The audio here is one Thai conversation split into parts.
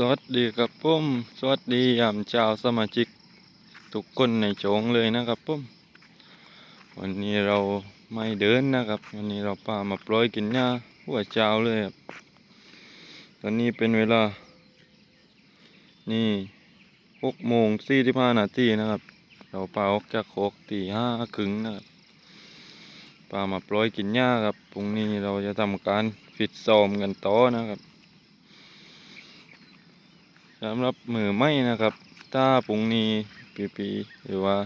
สวัสดีครับผมสวัสดียามเช้าสมาชิก ทุกคนในโจงเลยนะครับผมวันนี้เราไม่เดินนะครับ วันนี้เราพามาปล่อยกินหญ้าหัวเช้าเลยครับตอนนี้เป็นเวลา นี่หกโมงสี่สิบห้านาทีนะครับ เราพาออกจากโคกตีห้าครึ่งนะครับพามาปล่อยกินหญ้าครับพรุ่งนี้เราจะทำการฟิตซ้อมกันต่อนะครับ สำหรับมือไม่นะครับ ถ้าปุงนี้ปีปีๆหรือว่า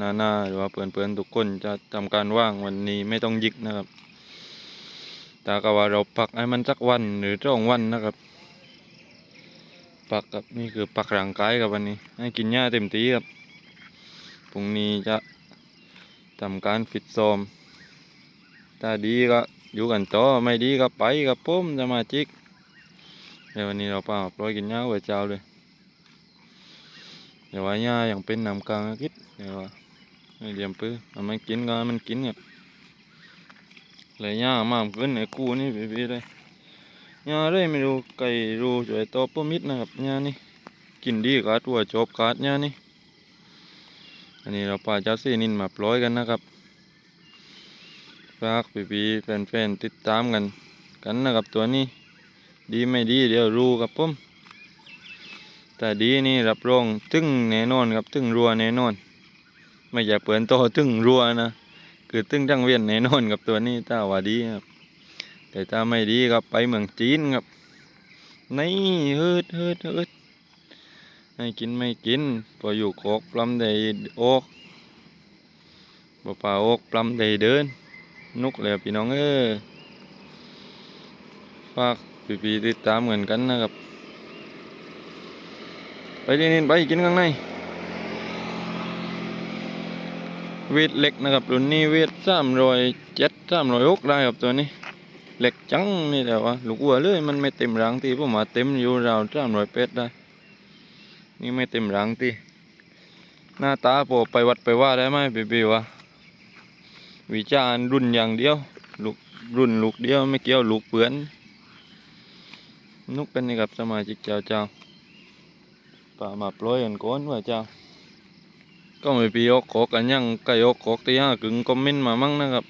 นานาหรือว่าเพื่อนเพื่อนๆทุกคนจะทำการว่างวันนี้ไม่ต้องยิกนะครับแต่ก็ว่าเราปักให้มันสักวันหรือสองวันนะครับ ปักครับนี่คือปักร่างกายกับวันนี้ ให้กินหญ้าเต็มที่ครับพรุ่งนี้จะทำการฟิตซ้อมถ้าดีก็อยู่กันต่อไม่ดีก็ไปกับผมสมาชิก เดี๋ยววันนี้เราปล่าปล่อยกินหญ้าหัวเจ้าเลยเดี๋ยวว่าหญ้ายังเป็นน้ำกลางอาทิตย์เดี๋ยวว่าเดียมปื้อเอามันกินก็มันกินครับเลยหญ้ามากขึ้นไอ้กูนี่พี่ๆเลยหญ้าเลยไม่รู้ไก่รู้ช่วยตอปุ่มิดนะครับหญ้านี่กินดีกัดหัวจบกัดหญ้านี่อันนี้เราป่าเจ้าซีนินมาปล่อยกันนะครับฝากพี่ๆแฟนๆติดตามกันกันนะครับตัวนี้ ดีไม่ดีเดี๋ยวรู้ครับผมแต่ดีนี่รับรองตึงแน่นอนครับตึงรัวแน่นอน ไม่อยากเปิดโตตึงรัวนะคือตึงทั้งเวียนแน่นอนกับตัวนี้ถ้าว่าดีครับ แต่ถ้าไม่ดีครับไปเมืองจีนครับนี่เฮิดเฮิดเฮิดให้กินไม่กินพออยู่โคกปลำได้โอกบ่ป่าโอกปลำได้เดิน นุกเลยพี่น้องเอ้ยฝาก พี่ๆติดตามเหมือนกันนะครับ ไปนี่นี่ไปกินข้างใน เวทเล็กนะครับรุ่นนี้เวทสามร้อยเจ็ดสามร้อยหกได้ครับตัวนี้เหล็กจังนี่แต่ว่าลูกวัวเลยมันไม่เต็มรังทีผมมาเต็มอยู่ราวสามร้อยเป็ดได้ นี่ไม่เต็มรังทีหน้าตาพอไปวัดไปว่าได้ไหมพี่ๆวะวิจารณ์รุ่นอย่างเดียว ลูกรุ่นลูกเดียวไม่เกี่ยวลูกเปือน นุกกันนี่ครับสมาชิกเจ้าเจ้าป่ามาปล่อยกันก้อนว่าเจ้า ก็ไม่ปีออกขอกกันยังไก่ออกขอกตีห้ากึ่งคอมเมนต์มามั่งนะครับ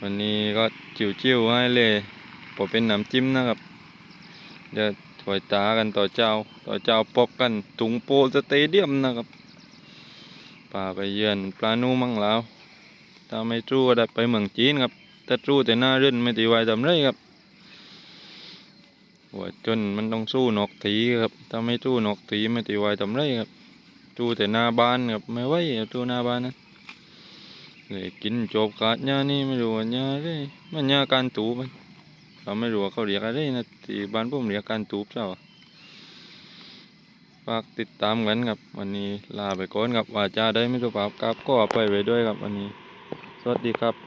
วันนี้ก็จิ๋วๆให้เลยพอเป็นน้ำจิ้มนะครับเดี๋ยวถอยตากันต่อเจ้า ต่อเจ้าปอบกันถุงโปสเตเดียมนะครับป่าไปเยือนปลานูมั่งแล้วถ้าไม่รู้ก็ได้ไปเมืองจีนครับถ้ารู้แต่หน้าเรื่นไม่ตีไวทำไรครับ หัวจนมันต้องสู้นกถีครับถ้าไม่สู้นกถีไม่ตีไวทำไรครับสู้แต่หน้าบ้านครับไม่ไหวครับสู้หน้าบ้านนะเลยกินจบกาดหญ้านี่ไม่รู้ว่าหญ้าเลยมันหญ้าการตูบมันเราไม่รู้ว่าเขาเรียกอะไรนะที่บ้านผมเรียกการตูบเจ้าฝากติดตามกันครับ วันนี้ลาไปก่อนครับว่าจะได้ไม่สุภาพครับก็ไปไว้ด้วยครับวันนี้ สวัสดีครับ